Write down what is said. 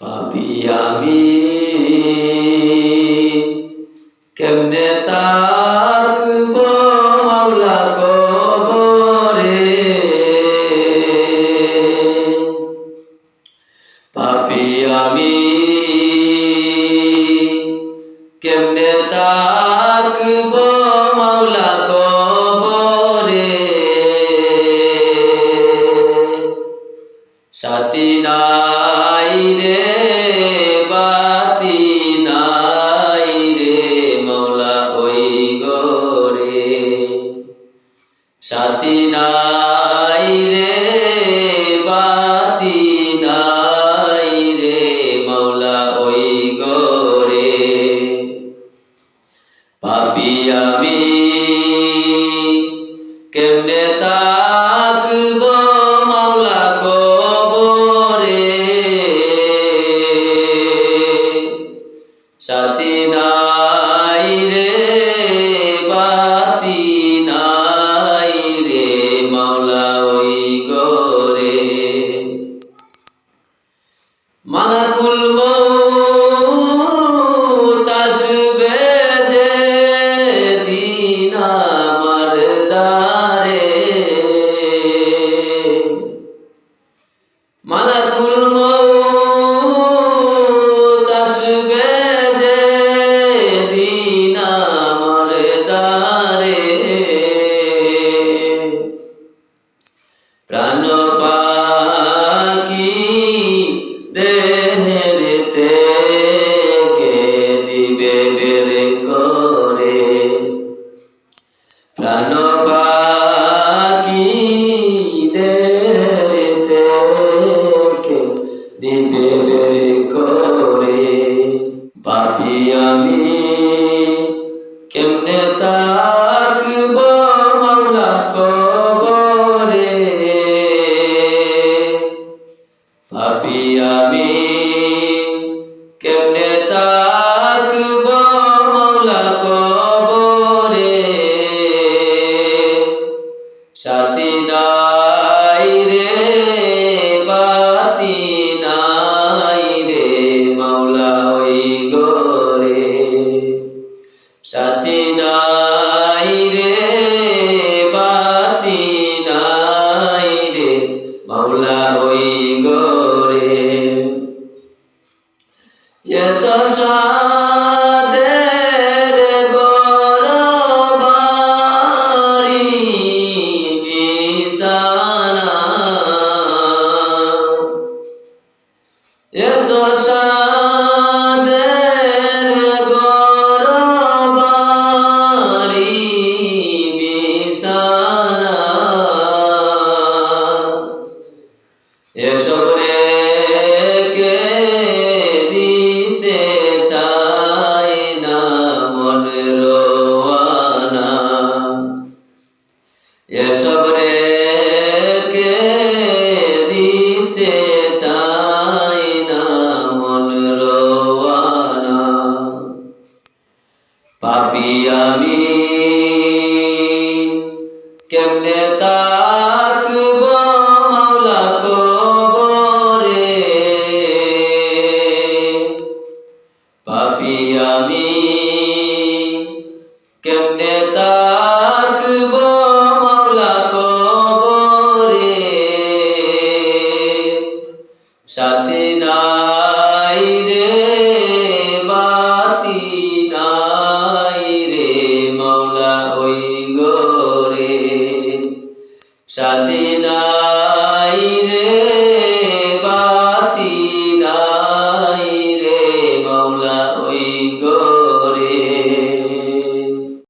পাপি আমি কেমনে তাকবো মাওলা কো আলাকুল Papi সাথী নাই রে, বাতি নাই রে, মাওলা ওই গরে এত সাদের গরবারি বিসানা এত সাদ এসব রে কে দিতে চাই না মন রোয়ানা। পাপি আমি কেমনে তাকব মাওলা কবরে? পাপি আমি সাথে না